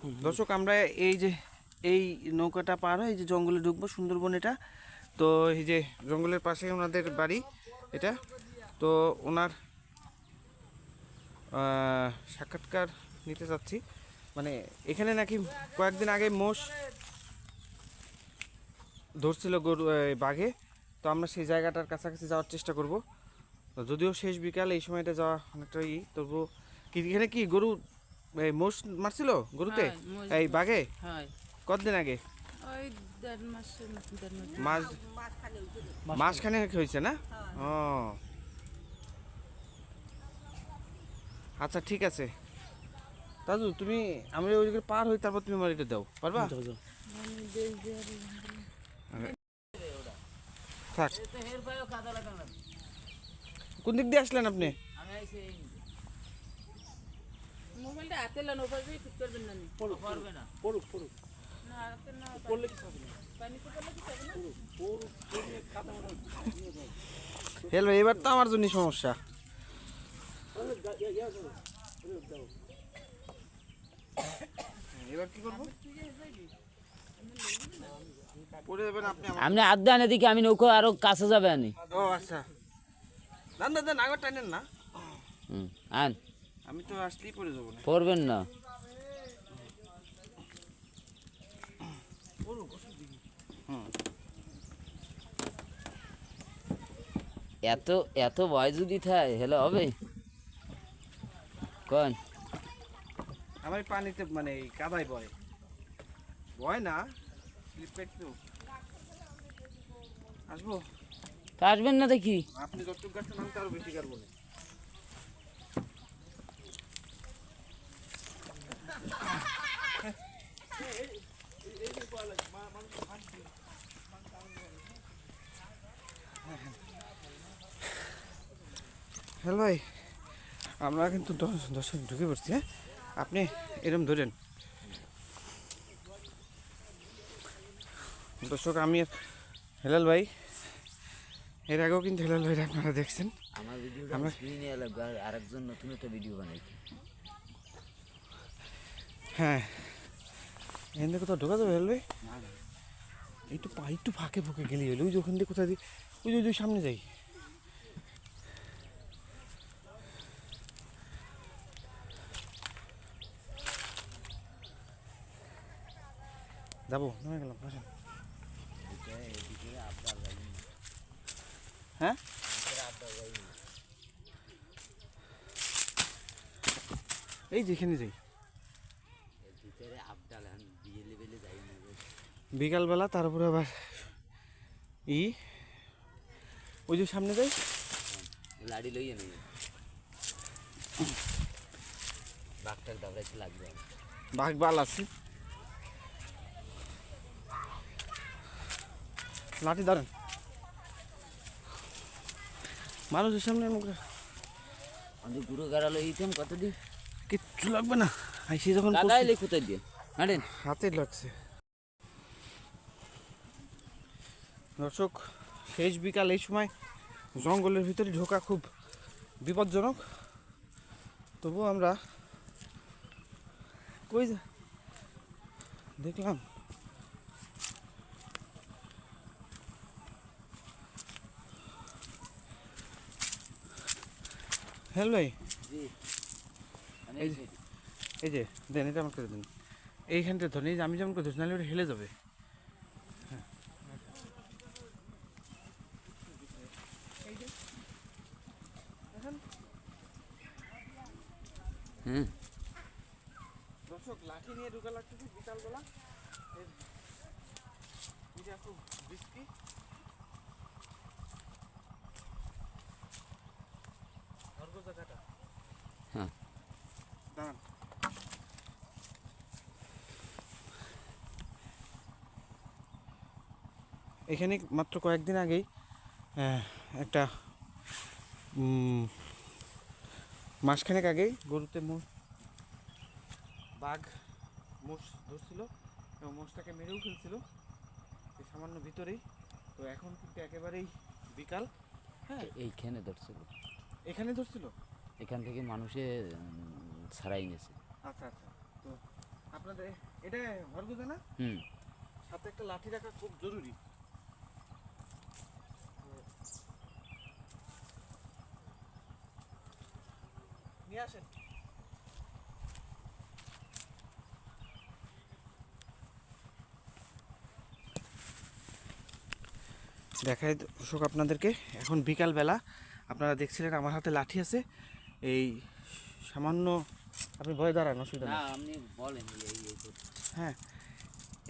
দর্শক, আমরা এই যে, এই নৌকাটা পার হয়ে এই যে জঙ্গলে ঢুকবো, সুন্দরবন এটা। তো এই যে জঙ্গলের পাশে ওনাদের বাড়ি এটা। তো ওনার সাক্ষাৎকার নিতে চাচ্ছি মানে এখানে নাকি কয়েকদিন আগে মোষ ধরছিল গরু বাঘে। তো আমরা সেই জায়গাটার কাছাকাছি যাওয়ার চেষ্টা করব। যদিও শেষ বিকাল, এই সময়টা যাওয়া অনেকটা ই তবু এখানে কি গরু এই মোষ মারছিল গরুতে? হ্যাঁ, এই বাঘে? কতদিন আগে? ওই মাস মাস মাসখানে হয়েছে। না? ও। আচ্ছা ঠিক আছে। দাদু তুমি আমি ওইদিকে পার হই তারপর তুমি আমার এটা দাও। পারবা? থাক। কোন দিক দিয়ে আসলেন আপনি? মোবাইলটা হাতে লানো পারবে ঠিক করবেন না নি। পারবে না। পড়ুক পড়ুক। না হাতে না পড়লে কি হবে? না পানিতে পড়লে কি হবে না? পড়ুক পড়লে কাদা মাদা হেল ভাই এবার তো আমার জন্য সমস্যা। তাহলে গা- করো, এবার কি করব? পড়ে যাবেন আপনি আমার আপনি আদান এদিকে আমি নৌকো আরও কাছে যাবে আনি। ও আচ্ছা। দান দান আগর টানেন না। হুম, আন। আমি তো আসলেই পড়ে যাব না। পড়বেন না। এত এত ভয় যদি থাকে হেলে হবে? কোন? আমার পানিতে মানে কাদায় পড়ে ভয় না স্লিপ কাট আসব। তা আসবেন না দেখি। আপনি যতটুকু গাছটা আমি তো আরও বেশি কাটবো না। হ্যালো ভাই আমরা কিন্তু দশ দশে ঢুকে পড়ছি হ্যাঁ? আপনি এরম ধরেন। দর্শক আমি হেলাল ভাই এর আগেও কিন্তু হেলাল ভাই আপনারা দেখছেন। আমার ভিডিও আমরা- আর আরেকজন নতুন একটা ভিডিও বানাইছি। হ্যাঁ। এখান থেকে কোথাও ঢোকা যাবে ভাই একটু পা একটু ফাঁকে ফুঁকে গেলি হলো। ওই যে ওখান দিয়ে কোথায় দিই ওই যে, ওই সামনে যাই। যাব, নেমে গেলাম বসেন হ্যাঁ? এই যেখানে যাই ভিতরে আবদাল বিয়ে লেভেলে যাই না বিকালবেলা তারপরে আবার ই ওই যে সামনে যাই। লাড়ি লইয়ে নেই। বাঘটার দাবড়াইতে লাগবে বাঘ। বাল আছে। লাঠি ধরেন। মানুষের সামনে মুখে। আমাদের গুরু গাড়ালো ইতেম কত দি? কিচ্ছু লাগবে না। আইসি যখন দাদা এলে কোথায় দিয়ে হাঁটেন হাতে লাগছে। দর্শক শেষ বিকাল এই সময় জঙ্গলের ভিতরে ঢোকা খুব বিপজ্জনক। তবুও আমরা কই দেখলাম। হ্যালো ভাই। এই এই যে, দেন, এটা আমার করে এইখানটা ধরেন, এই যে আমি যেমন করে ধরছি, নাহলে ওটা হেলে যাবে। হ্যাঁ। দর্শক, লাঠি নিয়ে ঢুকা লাগতেছে বিকালবেলা। খুব রিস্কি ধরবো জায়গাটা হ্যাঁ। দাঁড়ান এখানে মাত্র কয়েকদিন আগেই একটা মাসখানেক আগেই গরুতে মোষ বাঘ মোষ ধরছিল এবং মোষটাকে মেরেও ফেলছিল এই সামান্য ভিতরেই। তো এখন কিন্তু একেবারেই বিকাল। হ্যাঁ এইখানে ধরছিল। এখানে ধরছিল? এখান থেকে মানুষে ছাড়াই নিয়েছে। আচ্ছা আচ্ছা। তো আপনাদের এটা ঘর গুজে না? হুম। সাথে একটা লাঠি রাখা খুব জরুরি। নিয়ে আসেন। দেখাই দর্শক আপনাদেরকে এখন বিকালবেলা আপনারা দেখছিলেন আমার হাতে লাঠি আছে। এই সামান্য আপনি ভয় দাঁড়ান অসুবিধা না আপনি বলেন। হ্যাঁ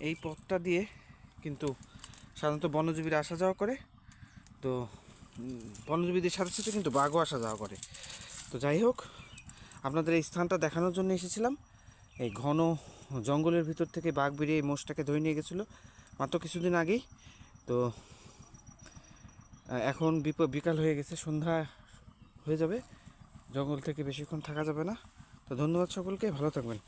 এই পথটা দিয়ে কিন্তু সাধারণত বনজীবীরা আসা যাওয়া করে। তো বনজীবীদের সাথে সাথে কিন্তু বাঘও আসা যাওয়া করে। তো যাই হোক আপনাদের এই স্থানটা দেখানোর জন্য এসেছিলাম। এই ঘন জঙ্গলের ভিতর থেকে বাঘ বেরিয়ে এই মোষটাকে ধরে নিয়ে গেছিল মাত্র কিছুদিন আগেই। তো এখন বিকাল হয়ে গেছে, সন্ধ্যা হয়ে যাবে। জঙ্গল থেকে বেশিক্ষণ থাকা যাবে না। তো ধন্যবাদ সকলকে, ভালো থাকবেন।